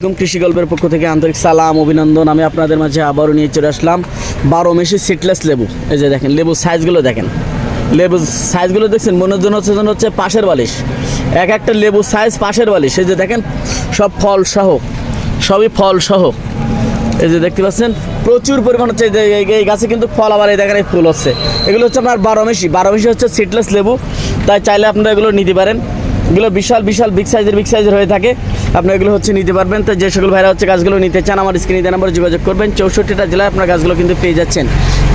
একদম কৃষি গল্পের পক্ষ থেকে আন্তরিক সালাম, অভিনন্দন। আমি আপনাদের মাঝে আবারও নিয়ে চলে আসলাম বারো মেশি সিটলেস লেবু। এই যে দেখেন লেবু সাইজগুলো দেখেন। লেবু সাইজগুলো দেখছেন, মনের জন্য হচ্ছে যেন হচ্ছে পাশের বালিশ। এক একটা লেবু সাইজ পাশের বালিশ। এই যে দেখেন, সব ফল সহ, সবই ফল সহ। এই যে দেখতে পাচ্ছেন, প্রচুর পরিমাণ হচ্ছে এই গাছে কিন্তু ফল আবার এই দেখেন এই ফুল হচ্ছে। এগুলো হচ্ছে আপনার বারো মেশি বারো মেশি হচ্ছে সিটলেস লেবু। তাই চাইলে আপনারা এগুলো নিতে পারেন। এগুলো বিশাল বিশাল বিগ সাইজের বিগ সাইজের হয়ে থাকে। আপনি এগুলো হচ্ছে নিতে পারবেন। তো যে সকল ভাইরা হচ্ছে গাছগুলো নিতে চান, আমার স্ক্রিনে দেওয়া নাম্বারে যোগাযোগ করবেন। চৌষট্টিটা জেলায় আপনার গাছগুলো কিন্তু পেয়ে যাচ্ছেন।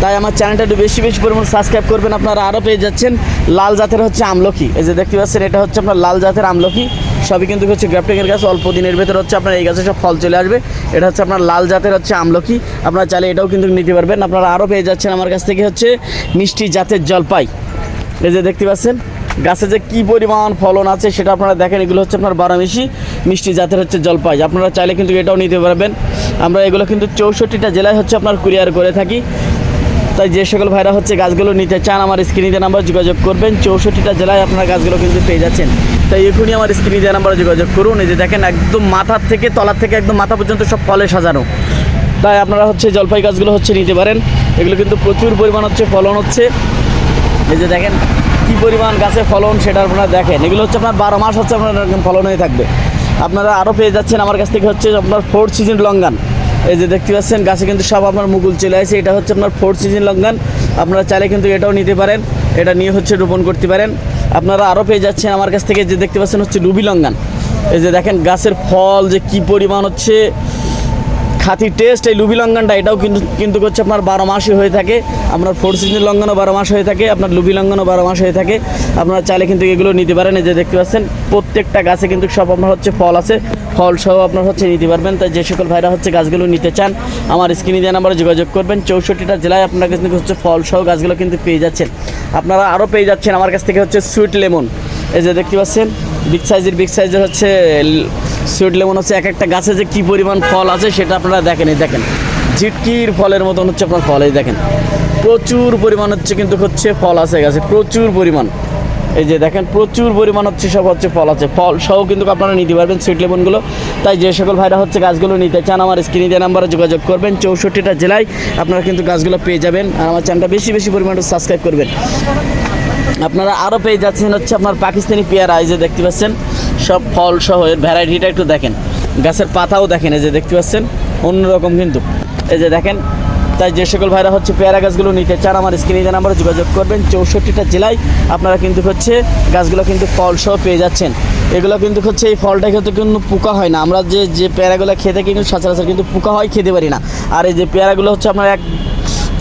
তাই আমার চ্যানেলটা একটু বেশি বেশি পরিমাণ সাবস্ক্রাইব করবেন, আপনারা আরও পেয়ে যাচ্ছেন। লাল জাতের হচ্ছে আমলকি। এই যে দেখতে পাচ্ছেন, এটা হচ্ছে আপনার লাল জাতের আমলকি। সবই কিন্তু হচ্ছে গ্রাফটিংয়ের গাছ। অল্প দিনের ভেতর হচ্ছে আপনার এই গাছে সব ফল চলে আসবে। এটা হচ্ছে আপনার লাল জাতের হচ্ছে আমলকি। আপনারা চাইলে এটাও কিন্তু নিতে পারবেন। আপনারা আরও পেয়ে যাচ্ছেন আমার কাছ থেকে হচ্ছে মিষ্টি জাতের জলপাই। এই যে দেখতে পাচ্ছেন গাছে যে কি পরিমাণ ফলন আছে সেটা আপনারা দেখেন, এগুলো হচ্ছে আপনার বারামিশি মিষ্টি জাতের হচ্ছে জলপাই। আপনারা চাইলে কিন্তু এটাও নিতে পারবেন। আমরা এগুলো কিন্তু চৌষট্টিটা জেলায় হচ্ছে আপনার কুরিয়ার করে থাকি। তাই যে সকল ভাইরা হচ্ছে গাছগুলো নিতে চান, আমার স্ক্রিনে নাম্বার যোগাযোগ করবেন। চৌষট্টিটা জেলায় আপনারা গাছগুলো কিন্তু পেয়ে যাচ্ছেন। তাই এখনই আমার স্ক্রিনে নাম্বারে যোগাযোগ করুন। এই যে দেখেন, একদম মাথার থেকে, তলার থেকে একদম মাথা পর্যন্ত সব ফলে সাজানো। তাই আপনারা হচ্ছে জলপাই গাছগুলো হচ্ছে নিতে পারেন। এগুলো কিন্তু প্রচুর পরিমাণ হচ্ছে ফলন হচ্ছে। এই যে দেখেন পরিমাণ গাছে ফলন সেটা আপনারা দেখেন। এগুলো হচ্ছে আপনার বারো মাস হচ্ছে আপনার এরকম ফলন হয়ে থাকবে। আপনারা আরও পেয়ে যাচ্ছেন, আমার কাছ থেকে হচ্ছে আপনার ফোর্থ সিজন লঙ্গান এই যে দেখতে পাচ্ছেন, গাছে কিন্তু সব আপনার মুকুল চলে আসে। এটা হচ্ছে আপনার ফোর্থ সিজন লঙ্গান আপনারা চাইলে কিন্তু এটাও নিতে পারেন। এটা নিয়ে হচ্ছে রোপণ করতে পারেন। আপনারা আরও পেয়ে যাচ্ছেন, আমার কাছ থেকে যে দেখতে পাচ্ছেন হচ্ছে রুবি লঙ্গান এই যে দেখেন, গাছের ফল যে কি পরিমাণ হচ্ছে খাতি টেস্ট এই লুবি লঙ্ঘনটা এটাও কিন্তু কিন্তু হচ্ছে আপনার বারো মাসই হয়ে থাকে। আপনার ফোর সিজন লঙ্ঘনও বারো মাস হয়ে থাকে, আপনার লুবি লঙ্ঘনও বারো মাস হয়ে থাকে। আপনারা চাইলে কিন্তু এগুলো নিতে পারেন, এই যে দেখতে পাচ্ছেন, প্রত্যেকটা গাছে কিন্তু সব আপনার হচ্ছে ফল আছে। ফল সহ আপনার হচ্ছে নিতে পারবেন। তাই যে সকল ভাইরা হচ্ছে গাছগুলো নিতে চান, আমার স্ক্রিনে দেওয়া নাম্বারে যোগাযোগ করবেন। চৌষট্টিটা জেলায় আপনার কাছে কিন্তু হচ্ছে ফল সহ গাছগুলো কিন্তু পেয়ে যাচ্ছেন। আপনারা আরও পেয়ে যাচ্ছেন আমার কাছ থেকে হচ্ছে সুইট লেমন এই যে দেখতে পাচ্ছেন বিগ সাইজের বিগ সাইজের হচ্ছে সুইট লেমন হচ্ছে এক একটা গাছে যে কী পরিমাণ ফল আছে সেটা আপনারা দেখেন, এই দেখেন। ঝিটকির ফলের মতন হচ্ছে আপনার ফল, এই দেখেন। প্রচুর পরিমাণ হচ্ছে কিন্তু হচ্ছে ফল আছে গাছে, প্রচুর পরিমাণ। এই যে দেখেন, প্রচুর পরিমাণ হচ্ছে সব হচ্ছে ফল আছে। ফল সহ কিন্তু আপনারা নিতে পারবেন সুইট লেমনগুলো তাই যে সকল ভাইরা হচ্ছে গাছগুলো নিতে চান, আমার স্ক্রিনে দেওয়া নাম্বারে যোগাযোগ করবেন। চৌষট্টিটা জেলায় আপনারা কিন্তু গাছগুলো পেয়ে যাবেন। আর আমার চ্যানেলটা বেশি বেশি পরিমাণে সাবস্ক্রাইব করবেন। আপনারা আরও পেয়ে যাচ্ছেন হচ্ছে আপনার পাকিস্তানি পেয়ারা, এই যে দেখতে পাচ্ছেন, সব ফল সহ এর ভ্যারাইটিটা একটু দেখেন। গাছের পাতাও দেখেন, এই যে দেখতে পাচ্ছেন, অন্যরকম কিন্তু। এই যে দেখেন, তাই যে সকল ভাইরা হচ্ছে পেয়ারা গাছগুলো নিতে চান, আমার স্ক্রিনে যে নাম্বারে যোগাযোগ করবেন, চৌষট্টিটা জেলায় আপনারা কিন্তু হচ্ছে গাছগুলো কিন্তু ফল সহ পেয়ে যাচ্ছেন। এগুলো কিন্তু হচ্ছে এই ফলটা খেতে কিন্তু পোকা হয় না। আমরা যে যে পেয়ারাগুলো খেতে কিন্তু সচরাচর কিন্তু পোকা হয়, খেতে পারি না। আর এই যে পেয়ারাগুলো হচ্ছে আপনার এক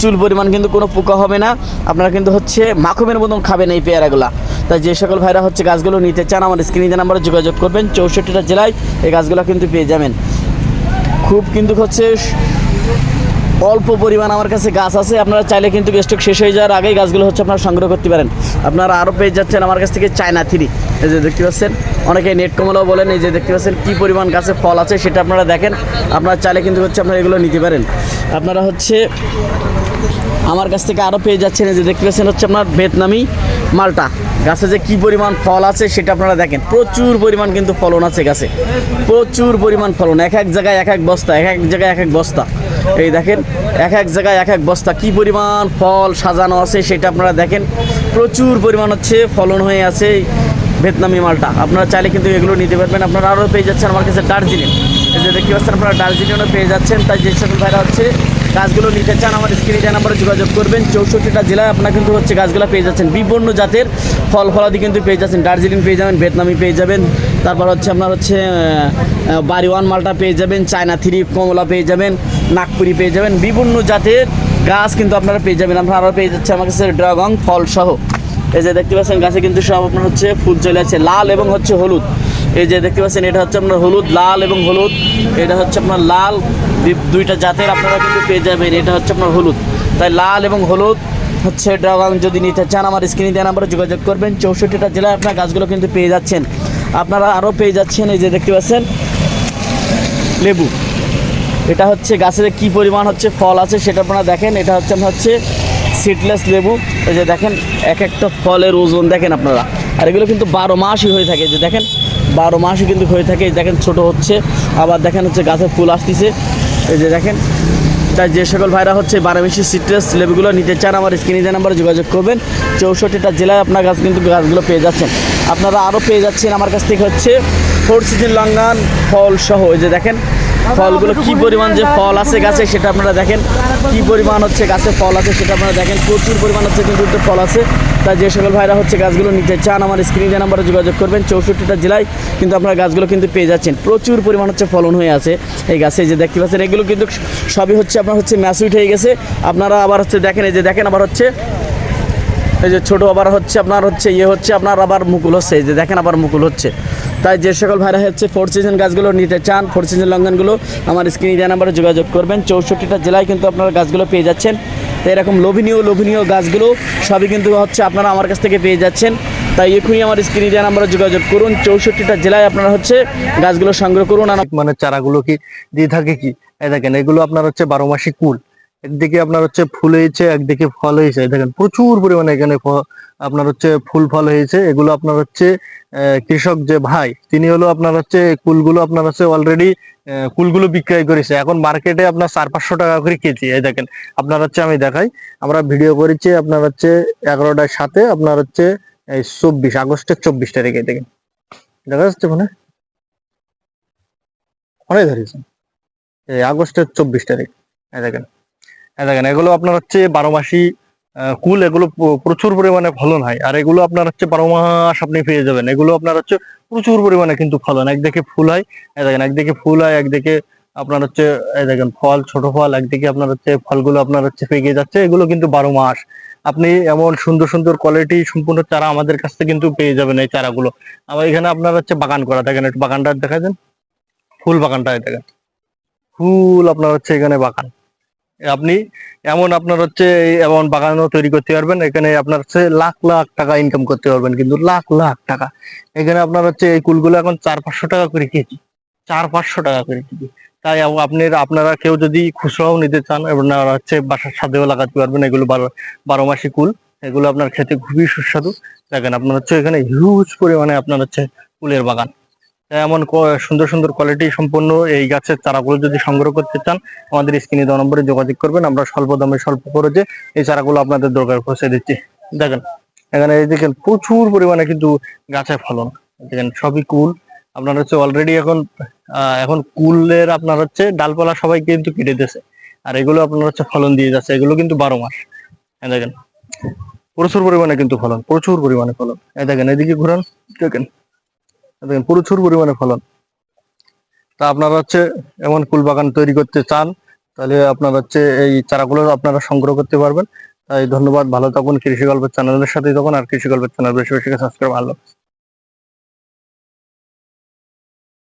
চুল পরিমাণ কিন্তু কোনো পোকা হবে না। আপনারা কিন্তু হচ্ছে মাখুমের মতন খাবেন এই পেয়ারাগুলা। তাই যে সকল ভাইরা হচ্ছে গাছগুলো নিতে চান আমার স্ক্রিনে নাম্বারে যোগাযোগ করবেন, চৌষট্টিটা জেলায় এই গাছগুলো কিন্তু পেয়ে যাবেন। খুব কিন্তু হচ্ছে অল্প পরিমাণ আমার কাছে গাছ আছে, আপনারা চাইলে কিন্তু স্টক শেষ হয়ে যাওয়ার আগেই গাছগুলো হচ্ছে আপনারা সংগ্রহ করতে পারেন। আপনারা আরও পেয়ে যাচ্ছেন আমার কাছ থেকে চায়না থ্রি। এই যে দেখতে পাচ্ছেন, অনেকে নেট কমলাও বলেন, এই যে দেখতে পাচ্ছেন কী পরিমাণ গাছে ফল আছে সেটা আপনারা দেখেন। আপনারা চাইলে কিন্তু হচ্ছে আপনারা এগুলো নিতে পারেন। আপনারা হচ্ছে আমার কাছ থেকে আরও পেয়ে যাচ্ছেন, এই যে দেখতে পাচ্ছেন হচ্ছে আপনার ভিয়েতনামি মালটা। গাছে যে কী পরিমাণ ফল আছে সেটা আপনারা দেখেন। প্রচুর পরিমাণ কিন্তু ফলন আছে গাছে। প্রচুর পরিমাণ ফলন। এক এক জায়গায় এক এক বস্তা, এক এক জায়গায় এক এক বস্তা। এই দেখেন, এক এক জায়গায় এক এক বস্তা। কী পরিমাণ ফল সাজানো আছে সেটা আপনারা দেখেন। প্রচুর পরিমাণ হচ্ছে ফলন হয়ে আছে। ভিয়েতনামি মালটা। আপনারা চাইলে কিন্তু এগুলো নিতে পারবেন। আপনারা আরও পেয়ে যাচ্ছেন আমার কাছে দার্জিলিং। এই যে দেখতে পাচ্ছেন আপনারা দার্জিলিংও পেয়ে যাচ্ছেন। তাই যে সকল ভাইরা হচ্ছে গাছগুলো নিতে চান, আমার স্ক্রিনে নাম্বারে যোগাযোগ করবেন। চৌষট্টিটা জেলায় আপনারা কিন্তু হচ্ছে গাছগুলো পেয়ে যাচ্ছেন। বিভিন্ন জাতের ফল ফলাদি কিন্তু পেয়ে যাচ্ছেন। দার্জিলিং পেয়ে যাবেন, ভিয়েতনামি পেয়ে যাবেন। তারপর হচ্ছে আপনার হচ্ছে বাড়িওয়ান মালটা পেয়ে যাবেন। চায়না থ্রি, কমলা পেয়ে যাবেন। নাগপুরি পেয়ে যাবেন। বিভিন্ন জাতের গাছ কিন্তু আপনারা পেয়ে যাবেন। আপনারা আরও পেয়ে যাচ্ছে আমার কাছে ড্রাগন ফল সহ এই যে দেখতে পাচ্ছেন, গাছে কিন্তু সব আপনার হচ্ছে ফুল চলে আছে লাল এবং হচ্ছে হলুদ। এই যে দেখতে পাচ্ছেন, এটা হচ্ছে আপনার হলুদ, লাল এবং হলুদ। এটা হচ্ছে আপনার লাল দুইটা জাতের আপনারা কিন্তু পেয়ে যাবেন। এটা হচ্ছে আপনার হলুদ। তাই লাল এবং হলুদ হচ্ছে ড্রাগন যদি নিতে চান, আমার স্ক্রিনে দেওয়া নাম্বারে যোগাযোগ করবেন। চৌষট্টিটা জেলায় আপনার গাছগুলো কিন্তু পেয়ে যাচ্ছেন। আপনারা আরও পেয়ে যাচ্ছেন, এই যে দেখতে পাচ্ছেন, লেবু। এটা হচ্ছে গাছের কি পরিমাণ হচ্ছে ফল আছে, সেটা আপনারা দেখেন। এটা হচ্ছে হচ্ছে সিডলেস লেবু। এই যে দেখেন, এক একটা ফলের ওজন দেখেন আপনারা। আর এগুলো কিন্তু বারো মাসই হয়ে থাকে। যে দেখেন, বারো মাসই কিন্তু হয়ে থাকে। দেখেন, ছোট হচ্ছে। আবার দেখেন হচ্ছে গাছে ফুল আসতেছে। এই যে দেখেন, তাই যে সকল ভাইরা হচ্ছে বারোমেশি সিট্রাস লেবুগুলো নিতে চান, আমার স্ক্রিনে দেওয়া নাম্বারে যোগাযোগ করবেন। চৌষট্টিটা জেলায় আপনার গাছ কিন্তু গাছগুলো পেয়ে যাচ্ছেন। আপনারা আরও পেয়ে যাচ্ছেন আমার কাছ থেকে হচ্ছে ফোর সিজন লঙ্গান ফল সহ এই যে দেখেন ফলগুলো কি পরিমাণ যে ফল আছে গাছে সেটা আপনারা দেখেন। কি পরিমাণ হচ্ছে গাছে ফল আছে সেটা আপনারা দেখেন। প্রচুর পরিমাণ হচ্ছে কিন্তু ফল আছে। তাই যে সকল ভাইরা হচ্ছে গাছগুলো নিতে চান আমার স্ক্রিনে দেওয়া নাম্বারে যোগাযোগ করবেন চৌষট্টিটা জেলায় কিন্তু আপনারা গাছগুলো কিন্তু পেয়ে যাচ্ছেন। প্রচুর পরিমাণ হচ্ছে ফলন হয়ে আছে এই গাছে যে দেখতে পাচ্ছেন এগুলো কিন্তু সবই হচ্ছে আপনার হচ্ছে ম্যাসুইট হয়ে গেছে। আপনারা আবার হচ্ছে দেখেন এই যে দেখেন আবার হচ্ছে এই যে ছোটো আবার হচ্ছে আপনার হচ্ছে ইয়ে হচ্ছে আপনার আবার মুকুল হচ্ছে এই যে দেখেন আবার মুকুল হচ্ছে। তাই যে সকল ভাইরা হচ্ছে ফোর সিজন গাছগুলো নিতে চান ফোর সিজন লঙ্ঘনগুলো, আমার স্ক্রিনে দেওয়া নাম্বারে যোগাযোগ করবেন। চৌষট্টিটা জেলায় কিন্তু আপনারা গাছগুলো পেয়ে যাচ্ছেন। তো এরকম লোভনীয় লোভনীয় গাছগুলো সবই কিন্তু হচ্ছে আপনারা আমার কাছ থেকে পেয়ে যাচ্ছেন। তাই এখনই আমার স্ক্রিনে দেওয়া নাম্বারে যোগাযোগ করুন। চৌষট্টিটা জেলায় আপনারা হচ্ছে গাছগুলো সংগ্রহ করুন। মানে চারাগুলো কি, দিয়ে থাকে কি? এই দেখেন, এগুলো আপনার হচ্ছে বারো মাসি কুল। একদিকে আপনার হচ্ছে ফুল হয়েছে, একদিকে ফল হয়েছে। দেখেন, প্রচুর পরিমাণে এখানে আপনার হচ্ছে ফুল ফল হয়েছে। এগুলো আপনার হচ্ছে কৃষক যে ভাই, তিনি হলো আপনার হচ্ছে কুলগুলো আপনার হচ্ছে অলরেডি কুলগুলো বিক্রয় করেছে। এখন মার্কেটে আপনার চার পাঁচশো টাকা করে কেজি। এই দেখেন, আপনার হচ্ছে আমি দেখাই। আমরা ভিডিও করেছি আপনার হচ্ছে এগারোটার সাথে, আপনার হচ্ছে, এই চব্বিশ, আগস্টের চব্বিশ তারিখে। দেখেন, দেখা যাচ্ছে মানে? অনেক ধরেছেন এই আগস্টের চব্বিশ তারিখ। এই দেখেন দেখেন, এগুলো আপনার হচ্ছে বারো মাসি কুল, এগুলো প্রচুর পরিমাণে ফলন হয়। আর এগুলো আপনার হচ্ছে বারো মাস আপনি পেয়ে যাবেন। এগুলো আপনার হচ্ছে প্রচুর পরিমাণে কিন্তু ফলন। একদিকে ফুল হয় এই দেখেন, একদিকে ফুল হয়, একদিকে আপনার হচ্ছে, এই দেখেন, ফল, ছোট ফল, একদিকে আপনার হচ্ছে ফলগুলো আপনার হচ্ছে পেকে যাচ্ছে। এগুলো কিন্তু বারো মাস। আপনি এমন সুন্দর সুন্দর কোয়ালিটি সম্পূর্ণ চারা আমাদের কাছ থেকে কিন্তু পেয়ে যাবেন এই চারাগুলো। আবার এখানে আপনার হচ্ছে বাগান করা। দেখেন, একটু বাগানটা দেখা দেন। ফুল বাগানটা দেখেন। ফুল আপনার হচ্ছে এখানে বাগান। আপনি এমন আপনার হচ্ছে এমন বাগানও তৈরি করতে পারবেন, এখানে আপনার হচ্ছে লাখ লাখ টাকা ইনকাম করতে পারবেন, কিন্তু লাখ লাখ টাকা। এখানে আপনার হচ্ছে এই কুলগুলো এখন চার পাঁচশো টাকা করে কেজি, চার পাঁচশো টাকা করে কেজি। তাই আপ- আপনি, আপনারা কেউ যদি খুচরাও নিতে চান, আপনারা হচ্ছে বাসার সাথেও লাগাতে পারবেন, এগুলো বারো বারো মাসি কুল, এগুলো আপনার খেতে খুবই সুস্বাদু। দেখেন আপনার হচ্ছে এখানে হিউজ পরিমাণে আপনার হচ্ছে কুলের বাগান। এমন সুন্দর সুন্দর কোয়ালিটি সম্পন্ন এই গাছের চারাগুলো যদি সংগ্রহ করতে চান, আমাদের স্ক্রিনে দেওয়া নম্বরে যোগাযোগ করবেন। আমরা স্বল্প দামে, স্বল্প খরচে এই চারাগুলো আপনাদের দরকার পৌঁছে দিচ্ছি। দেখেন, এখানে দেখেন প্রচুর পরিমাণে কিন্তু গাছে ফলন। দেখেন সবই কুল। আপনার হচ্ছে অলরেডি এখন এখন কুলের আপনার হচ্ছে ডালপালা সবাই কিন্তু কেটে দিয়েছে। আর এগুলো আপনার হচ্ছে ফলন দিয়ে যাচ্ছে। এগুলো কিন্তু বারো মাস। এই দেখেন, প্রচুর পরিমাণে কিন্তু ফলন, প্রচুর পরিমাণে ফলন। দেখেন, এদিকে ঘুরান, দেখেন। দেখেন, প্রচুর পরিমাণে ফলন। তা আপনারা হচ্ছে এমন কুল বাগান তৈরি করতে চান, তাহলে আপনার হচ্ছে এই চারাগুলো আপনারা সংগ্রহ করতে পারবেন। তাই ধন্যবাদ, ভালো থাকুন। কৃষি গল্পের চ্যানেলের সাথেই তখন আর কৃষি গল্পের চ্যানেল বেশি বেশি সাবস্ক্রাইব ভালো